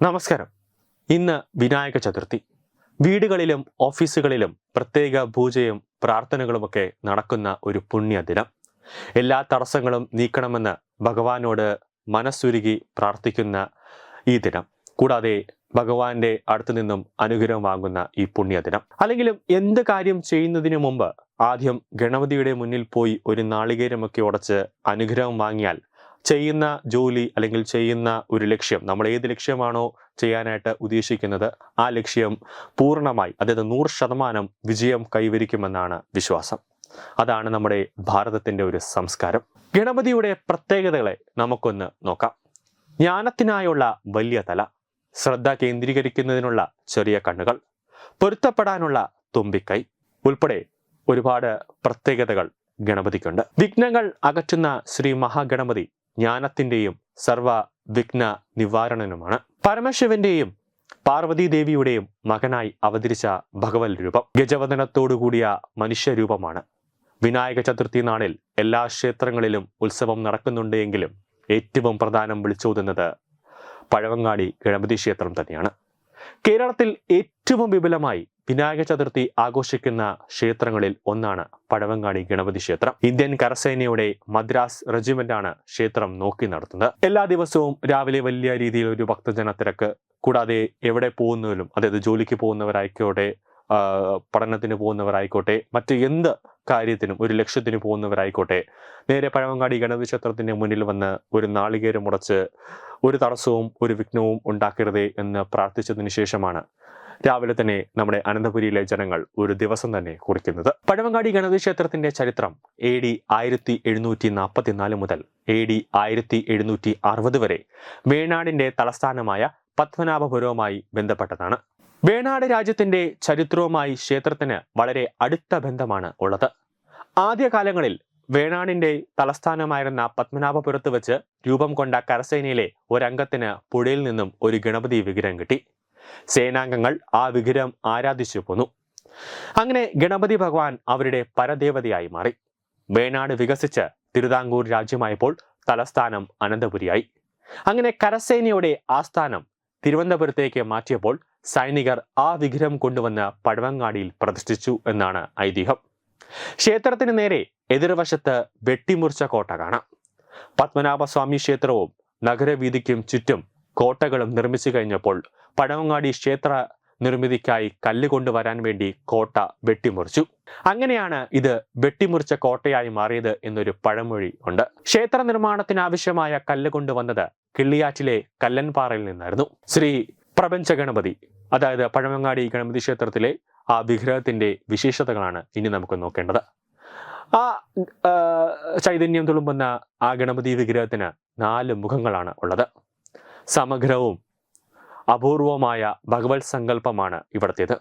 നമസ്കാരം. ഇന്ന് വിനായക ചതുർത്ഥി. വീടുകളിലും ഓഫീസുകളിലും പ്രത്യേക പൂജയും പ്രാർത്ഥനകളുമൊക്കെ നടക്കുന്ന ഒരു പുണ്യ ദിനം എല്ലാ തടസ്സങ്ങളും നീക്കണമെന്ന് ഭഗവാനോട് മനസ്സുരുകി പ്രാർത്ഥിക്കുന്ന ഈ ദിനം. കൂടാതെ ഭഗവാന്റെ അടുത്തു നിന്നും അനുഗ്രഹം വാങ്ങുന്ന ഈ പുണ്യദിനം. അല്ലെങ്കിലും എന്ത് കാര്യം ചെയ്യുന്നതിന് മുമ്പ് ആദ്യം ഗണപതിയുടെ മുന്നിൽ പോയി ഒരു നാളികേരമൊക്കെ ഉടച്ച് അനുഗ്രഹം വാങ്ങിയാൽ ചെയ്യുന്ന ജോലി അല്ലെങ്കിൽ ചെയ്യുന്ന ഒരു ലക്ഷ്യം നമ്മൾ ഏത് ലക്ഷ്യമാണോ ചെയ്യാനായിട്ട് ഉദ്ദേശിക്കുന്നത് ആ ലക്ഷ്യം പൂർണമായി അതായത് നൂറ് ശതമാനം വിജയം കൈവരിക്കുമെന്നാണ് വിശ്വാസം. അതാണ് നമ്മുടെ ഭാരതത്തിന്റെ ഒരു സംസ്കാരം. ഗണപതിയുടെ പ്രത്യേകതകളെ നമുക്കൊന്ന് നോക്കാം. ജ്ഞാനത്തിനായുള്ള വലിയ തല ശ്രദ്ധ കേന്ദ്രീകരിക്കുന്നതിനുള്ള ചെറിയ കണ്ണുകൾ പൊരുത്തപ്പെടാനുള്ള തുമ്പിക്കൈ ഉൾപ്പെടെ ഒരുപാട് പ്രത്യേകതകൾ ഗണപതിക്കുണ്ട്. വിഘ്നങ്ങൾ അകറ്റുന്ന ശ്രീ മഹാഗണപതി ജ്ഞാനത്തിന്റെയും സർവ വിഘ്ന നിവാരണനുമാണ് പരമശിവന്റെയും പാർവതി ദേവിയുടെയും മകനായി അവതരിച്ച ഭഗവത് രൂപം ഗജവദനത്തോടുകൂടിയ മനുഷ്യരൂപമാണ്. വിനായക ചതുർത്ഥി നാളിൽ എല്ലാ ക്ഷേത്രങ്ങളിലും ഉത്സവം നടക്കുന്നുണ്ട് എങ്കിലും ഏറ്റവും പ്രധാനം വിളിച്ചോതുന്നത് പഴവങ്ങാടി ഗണപതി ക്ഷേത്രം തന്നെയാണ്. കേരളത്തിൽ ഏറ്റവും വിപുലമായി വിനായക ചതുർത്ഥി ആഘോഷിക്കുന്ന ക്ഷേത്രങ്ങളിൽ ഒന്നാണ് പഴവങ്ങാടി ഗണപതി ക്ഷേത്രം. ഇന്ത്യൻ കരസേനയുടെ മദ്രാസ് റെജിമെന്റാണ് ക്ഷേത്രം നോക്കി നടത്തുന്നത്. എല്ലാ ദിവസവും രാവിലെ വലിയ രീതിയിൽ ഒരു ഭക്തജന തിരക്ക്. കൂടാതെ എവിടെ പോകുന്നതിലും അതായത് ജോലിക്ക് പോകുന്നവരായിക്കോട്ടെ പഠനത്തിന് പോകുന്നവരായിക്കോട്ടെ മറ്റ് എന്ത് കാര്യത്തിനും ഒരു ലക്ഷ്യത്തിന് പോകുന്നവരായിക്കോട്ടെ നേരെ പഴവങ്ങാടി ഗണപതി ക്ഷേത്രത്തിന്റെ മുന്നിൽ വന്ന് ഒരു നാളികേരം മുടച്ച് ഒരു തടസ്സവും ഒരു വിഘ്നവും ഉണ്ടാക്കരുതേ എന്ന് പ്രാർത്ഥിച്ചതിന് ശേഷമാണ് രാവിലെ തന്നെ നമ്മുടെ അനന്തപുരിയിലെ ജനങ്ങൾ ഒരു ദിവസം തന്നെ കുറിക്കുന്നത്. പഴവങ്ങാടി ഗണപതി ക്ഷേത്രത്തിന്റെ ചരിത്രം എ ഡി ആയിരത്തി എഴുന്നൂറ്റി നാൽപ്പത്തിനാല് മുതൽ എ ഡി ആയിരത്തി എഴുന്നൂറ്റി അറുപത് വരെ വേണാടിന്റെ തലസ്ഥാനമായ പത്മനാഭപുരവുമായി ബന്ധപ്പെട്ടതാണ്. വേണാട് രാജ്യത്തിന്റെ ചരിത്രവുമായി ക്ഷേത്രത്തിന് വളരെ അടുത്ത ബന്ധമാണ് ഉള്ളത്. ആദ്യകാലങ്ങളിൽ വേണാടിന്റെ തലസ്ഥാനമായിരുന്ന പത്മനാഭപുരത്ത് വെച്ച് രൂപം കൊണ്ട കരസേനയിലെ ഒരംഗത്തിന് പുഴയിൽ നിന്നും ഒരു ഗണപതി വിഗ്രഹം കിട്ടി. സേനാംഗങ്ങൾ ആ വിഗ്രഹം ആരാധിച്ചു പോന്നു അങ്ങനെ ഗണപതി ഭഗവാൻ അവരുടെ പരദേവതയായി മാറി. വേണാട് വികസിച്ച് തിരുവിതാംകൂർ രാജ്യമായപ്പോൾ തലസ്ഥാനം അനന്തപുരിയായി. അങ്ങനെ കരസേനയുടെ ആസ്ഥാനം തിരുവനന്തപുരത്തേക്ക് മാറ്റിയപ്പോൾ സൈനികർ ആ വിഗ്രഹം കൊണ്ടുവന്ന് പഴവങ്ങാടിയിൽ പ്രതിഷ്ഠിച്ചു എന്നാണ് ഐതിഹ്യം. ക്ഷേത്രത്തിന് നേരെ എതിർവശത്ത് വെട്ടിമുറിച്ച കോട്ട കാണാം. പത്മനാഭസ്വാമി ക്ഷേത്രവും നഗരവീതിക്കും ചുറ്റും കോട്ടകളും നിർമ്മിച്ചു കഴിഞ്ഞപ്പോൾ പഴവങ്ങാടി ക്ഷേത്ര നിർമ്മിതിക്കായി കല്ല് കൊണ്ടുവരാൻ വേണ്ടി കോട്ട വെട്ടിമുറിച്ചു. അങ്ങനെയാണ് ഇത് വെട്ടിമുറിച്ച കോട്ടയായി മാറിയത് എന്നൊരു പഴമൊഴി ഉണ്ട്. ക്ഷേത്ര നിർമ്മാണത്തിന് ആവശ്യമായ കല്ല് കൊണ്ടുവന്നത് കിള്ളിയാറ്റിലെ കല്ലൻപാറയിൽ നിന്നായിരുന്നു. ശ്രീ പ്രപഞ്ച ഗണപതി അതായത് പഴമങ്ങാടി ഗണപതി ക്ഷേത്രത്തിലെ ആ വിഗ്രഹത്തിന്റെ വിശേഷതകളാണ് ഇനി നമുക്ക് നോക്കേണ്ടത്. ആ, ചൈതന്യം തുളുമ്പുന്ന ആ ഗണപതി വിഗ്രഹത്തിന് നാല് മുഖങ്ങളാണ് ഉള്ളത്. സമഗ്രവും അപൂർവമായ ഭഗവത് സങ്കല്പമാണ് ഇവിടത്തേത്.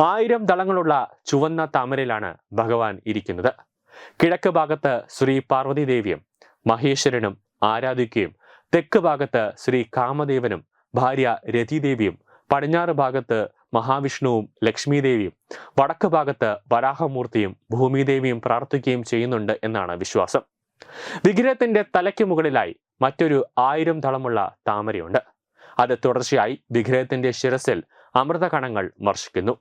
ആയിരം ദളങ്ങളുള്ള ചുവന്ന താമരയിലാണ് ഭഗവാൻ ഇരിക്കുന്നത്. കിഴക്ക് ഭാഗത്ത് ശ്രീ പാർവതി ദേവിയും മഹേശ്വരനും ആരാധിക്കുകയും തെക്ക് ഭാഗത്ത് ശ്രീ കാമദേവനും ഭാര്യ രതിദേവിയും പടിഞ്ഞാറ് ഭാഗത്ത് മഹാവിഷ്ണുവും ലക്ഷ്മിദേവിയും വടക്ക് ഭാഗത്ത് വരാഹമൂർത്തിയും ഭൂമിദേവിയും പ്രാർത്ഥിക്കുകയും ചെയ്യുന്നുണ്ട് എന്നാണ് വിശ്വാസം. വിഗ്രഹത്തിന്റെ തലയ്ക്ക് മുകളിലായി മറ്റൊരു ആയിരം തളമുള്ള താമരയുണ്ട്. അത് തുടർച്ചയായി വിഗ്രഹത്തിന്റെ ശിരസിൽ അമൃതകണങ്ങൾ വർഷിക്കുന്നു.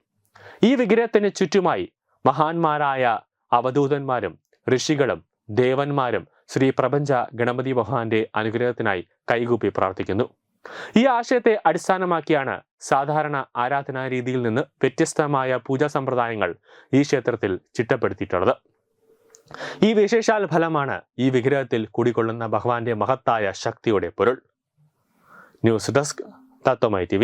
ഈ വിഗ്രഹത്തിന് ചുറ്റുമായി മഹാന്മാരായ അവധൂതന്മാരും ഋഷികളും ദേവന്മാരും ശ്രീ പ്രപഞ്ച ഗണപതി ഭഗവാന്റെ അനുഗ്രഹത്തിനായി കൈകൂപ്പി പ്രാർത്ഥിക്കുന്നു. ഈ ആശയത്തെ അടിസ്ഥാനമാക്കിയാണ് സാധാരണ ആരാധനാ രീതിയിൽ നിന്ന് വ്യത്യസ്തമായ പൂജാ സമ്പ്രദായങ്ങൾ ഈ ക്ഷേത്രത്തിൽ ചിട്ടപ്പെടുത്തിയിട്ടുള്ളത്. ഈ വിശേഷാൽ ഫലമാണ് ഈ വിഗ്രഹത്തിൽ കുടികൊള്ളുന്ന ഭഗവാന്റെ മഹത്തായ ശക്തിയുടെ പൊരുൾ. News desk തത്വമായി T